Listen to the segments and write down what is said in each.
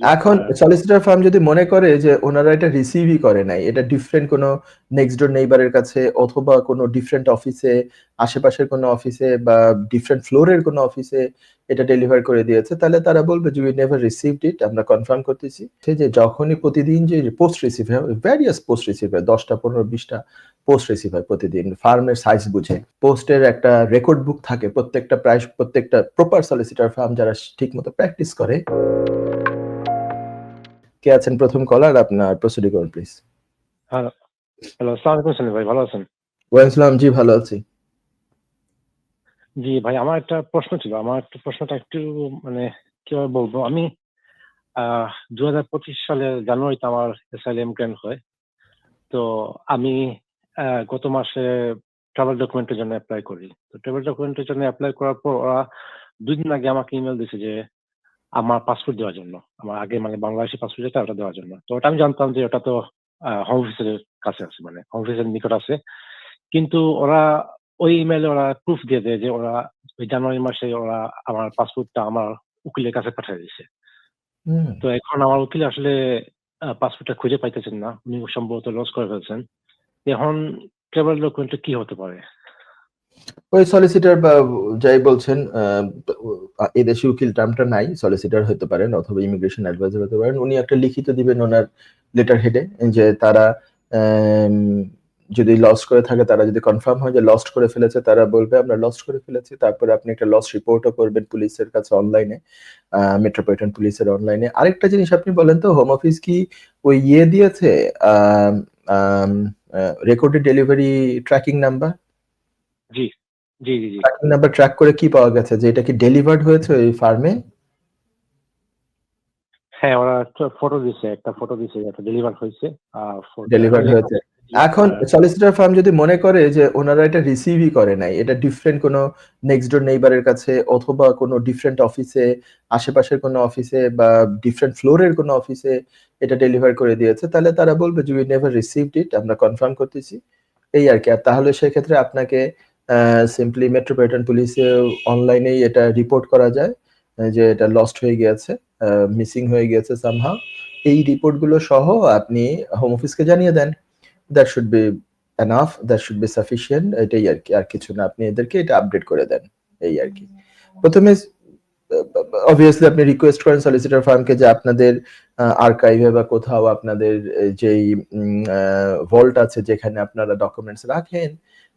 এখন solicitor farm যদি মনে করে যে ওনারা এটা রিসিভই করে নাই এটা ডিফারেন্ট কোনো নেক্সট ডোর নেইবারের কাছে অথবা কোনো ডিফারেন্ট অফিসে আশেপাশের কোনো অফিসে বা ডিফারেন্ট ফ্লোরের কোনো অফিসে এটা ডেলিভার করে দিয়েছে তাহলে তারা বলবে যে উই নেভার রিসিভড ইট আমরা কনফার্ম করতেছি। সে যে যখনই প্রতিদিন যে পোস্ট রিসিভ হয় ভ্যারিয়াস পোস্ট রিসিভ হয় দশটা পনেরো বিশটা পোস্ট রিসিভ হয় প্রতিদিন ফার্মের সাইজ বুঝে। পোস্টের একটা রেকর্ড বুক থাকে প্রত্যেকটা প্রায় প্রত্যেকটা প্রপার সলিসিটর ফার্ম যারা ঠিক মতো প্র্যাকটিস করে। কে আছেন প্রথম কলার আপনার প্রস্তুতি করুন প্লিজ হ্যালো হ্যালো আলাইকুম সালিম ভাই ভালো আছেন? ওয়ালাইকুম জি ভালো আছি। জি ভাই আমার একটা প্রশ্ন ছিল। আমার একটা প্রশ্নটা একটু মানে কীভাবে বলব? আমি দু হাজার পঁচিশ সালে জানুয়ারিতে আমার এসআইএম হয়। তো আমি গত মাসে ট্রাভেল ডকুমেন্টের জন্য অ্যাপ্লাই করি। তো ট্রাভেল ডকুমেন্টের জন্য অ্যাপ্লাই করার পর ওরা দুই দিন আগে আমাকে ইমেল দিছে যে আমার পাসপোর্ট দেওয়ার জন্য। আমার আগে মানে বাংলাদেশি পাসপোর্ট যেটা ওটা দেওয়ার জন্য। তো ওটা আমি জানতাম যে ওটা তো হোম অফিসের কাছে আছে মানে হোম অফিসের নিকট আছে। কিন্তু ওরা ওই ইমেলে ওরা প্রুফ দিয়ে দেয় যে ওরা ওই জানুয়ারি মাসে ওরা আমার পাসপোর্টটা আমার উকিলের কাছে পাঠিয়ে দিয়েছে। তো এখন আমার উকিল আসলে পাসপোর্টটা খুঁজে পাইতেছেন না। উনি সম্ভবত লস করে ফেলছেন। এখন ট্রাভেল ডকুমেন্টে কি হতে পারে? ওই সলিসিটার বা যাই বলছেন আহ, এই দেশে উকিল টার্মটা নাই সলিসিটার হতে পারেন অথবা ইমিগ্রেশন অ্যাডভাইজার হতে পারেন। উনি একটা লিখিত দিবেন ওনার লেটার হেডে যে তারা যদি লস করে থাকে তারা যদি কনফার্ম হয় যে লস্ট করে ফেলেছে তারা বলবে আমরা লস্ট করে ফেলেছি। তারপরে আপনি একটা লস রিপোর্টও করবেন পুলিশের কাছে অনলাইনে মেট্রোপলিটন পুলিশের অনলাইনে আরেকটা জিনিস আপনি বলেন তো হোম অফিস কি ওই ইয়ে দিয়েছে রেকর্ডেড ডেলিভারি ট্র্যাকিং নাম্বার জি জি জি জি। ট্র্যাকিং নাম্বার ট্র্যাক করে কি পাওয়া গেছে? যে এটা কি ডেলিভার্ড হয়েছে ওই ফার্মে হ্যাঁ ওরা ফটো দিছে একটা ফটো দিছে একটা ডেলিভার হয়েছে ডেলিভার্ড হয়েছে। এখন সলিসিটর ফার্ম যদি মনে করে যে ওনারা এটা রিসিভই করে নাই এটা ডিফারেন্ট কোনো নেক্সট ডোর নেইবারের কাছে অথবা কোনো ডিফারেন্ট অফিসে আশেপাশের কোনো অফিসে বা ডিফারেন্ট ফ্লোরের কোনো অফিসে এটা ডেলিভার করে দিয়েছে তাহলে তারা বলবে যে উই নেভার রিসিভড ইট আমরা কনফার্ম করতেছি। এই আর কি। আর তাহলে সেক্ষেত্রে আপনাকে সিম্পলি মেট্রোপলিটন পুলিশে অনলাইনেই এটা রিপোর্ট করা যায় যে এটা লস্ট হয়ে গিয়েছে মিসিং হয়ে গিয়েছে সামহাও এই রিপোর্টগুলো সহ আপনি হোম অফিসকে জানিয়ে দেন। That should be enough that should be sufficient এটাই আর কি, আর কিছু না। আপনি এদেরকে এটা আপডেট করে দেন, এই আর কি। প্রথমে অবভিয়াসলি আপনি রিকোয়েস্ট করেন সলিসিটর ফার্মকে যে আপনাদের আর্কাইভে বা কোথাও আপনাদের যেই ভল্ট আছে যেখানে আপনারা ডকুমেন্টস রাখেন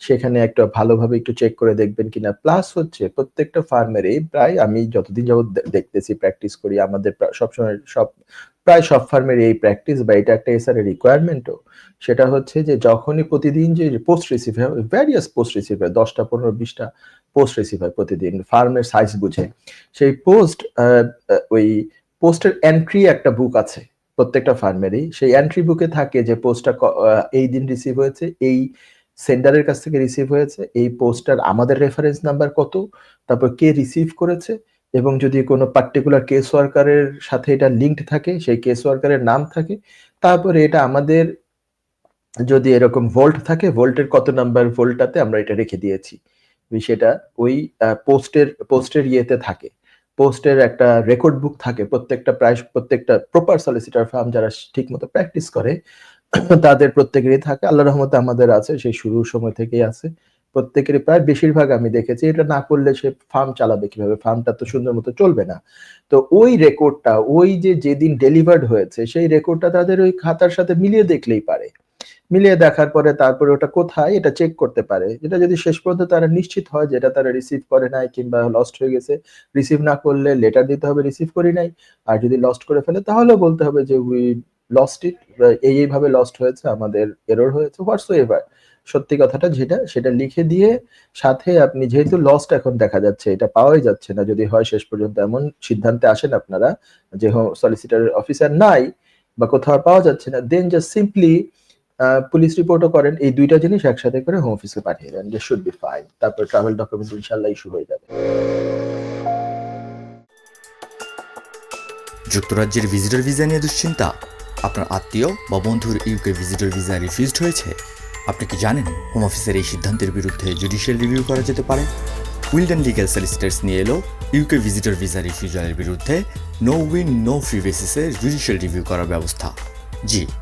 সেখানে একটা ভালোভাবে একটু চেক করে দেখবেন কিনা। প্লাস হচ্ছে প্রত্যেকটা ফার্মেরই প্রায় আমি যতদিন যাবত দেখতেছি প্র্যাকটিস করি, আমাদের সবসময় সব, প্রায় সব ফার্মের এই প্র্যাকটিস বা এটা একটা এসআর রিকোয়ারমেন্টও সেটা হচ্ছে যে যখনই প্রতিদিন যে পোস্ট রিসিভ হয় ভ্যারিয়াস পোস্ট রিসিভ হয়, দশটা, পনেরো, বিশটা পোস্ট রিসিভ হয় প্রতিদিন ফার্মের সাইজ বুঝে। সেই পোস্ট ওই পোস্টের এন্ট্রি একটা বুক আছে প্রত্যেকটা ফার্মেরই সেই এন্ট্রি বুকে থাকে যে পোস্টটা এই দিন রিসিভ হয়েছে, এই সেন্ডারের কাছ থেকে রিসিভ হয়েছে, এই পোস্টার আমাদের রেফারেন্স নাম্বার কত, তারপর কে রিসিভ করেছে, এবং যদি কোনো পার্টিকুলার কেস ওয়ার্কারের সাথে এটা লিঙ্কড থাকে, সেই কেস ওয়ার্কারের নাম থাকে, তারপরে এটা আমাদের যদি এরকম ভোল্ট থাকে ভোল্টের কত নাম্বার ভোল্টটাতে আমরা এটা রেখে দিয়েছি। সেটা ওই পোস্টের পোস্টের ইয়েতে থাকে। পোস্টের একটা রেকর্ড বুক থাকে, প্রত্যেকটা প্রায়, প্রত্যেকটা প্রপার সলিসিটর ফার্ম যারা ঠিক মতো প্র্যাকটিস করে তাদের প্রত্যেকেরই থাকে আল্লাহ রহমতে আমাদের আছে, সেই শুরুর সময় থেকেই আছে। প্রত্যেকেরই প্রায় বেশিরভাগ আমি দেখেছি, এটা না করলে সে ফার্ম চালাবে কীভাবে? ফার্মটা তো সুন্দর মতো চলবে না। তো ওই রেকর্ডটা ওই যে যেদিন ডেলিভার্ড হয়েছে, সেই রেকর্ডটা তাদের ওই খাতার সাথে মিলিয়ে দেখলেই পারে। মিলিয়ে দেখার পরে তারপরে ওটা কোথায়, এটা চেক করতে পারে। যেটা যদি শেষ পর্যন্ত তারা নিশ্চিত হয় যে এটা তারা রিসিভ করে নাই কিংবা লস্ট হয়ে গেছে রিসিভ না করলে লেটার দিতে হবে রিসিভ করি নাই। আর যদি লস্ট করে ফেলে তাহলে বলতে হবে যে উই লস্ট ইট এই এইভাবে লস্ট হয়েছে, আমাদের এরর হয়েছে হোয়াটস এভার সত্যি কথাটা যেটা, সেটা লিখে দিয়ে সাথে আপনি যেহেতু লস্ট এখন দেখা যাচ্ছে, এটা পাওয়াই যাচ্ছে না, যদি হয় শেষ পর্যন্ত, এমন সিদ্ধান্তে আসেন আপনারা যে সলিসিটার অফিসার নাই বা কোথাও পাওয়া যাচ্ছে না দেন জাস্ট সিম্পলি পুলিশ রিপোর্টও করেন, এই দুইটা জিনিস একসাথে করে হোম অফিসে পাঠিয়ে দেন যে শুড বি ফাইন তারপর ট্রাভেল ডকুমেন্ট ইনশাল্লাহ ইস্যু হয়ে যাবে। যুক্তরাজ্যের ভিজিটর ভিসা নিয়ে দুশ্চিন্তা? আপনার আত্মীয় বা বন্ধুর ইউকে ভিজিটর ভিসা রিফিউজড হয়েছে? আপনি কি জানেন হোম অফিসের এই সিদ্ধান্তের বিরুদ্ধে জুডিশিয়াল রিভিউ করা যেতে পারে? উইলডেন লিগ্যাল সলিসিটার্স নিয়ে এলো ইউকে ভিজিটর ভিসা রিফিউজালের বিরুদ্ধে নো উইন নো ফি বেসিসে জুডিশিয়াল রিভিউ করার ব্যবস্থা। জি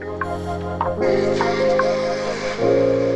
Thank you.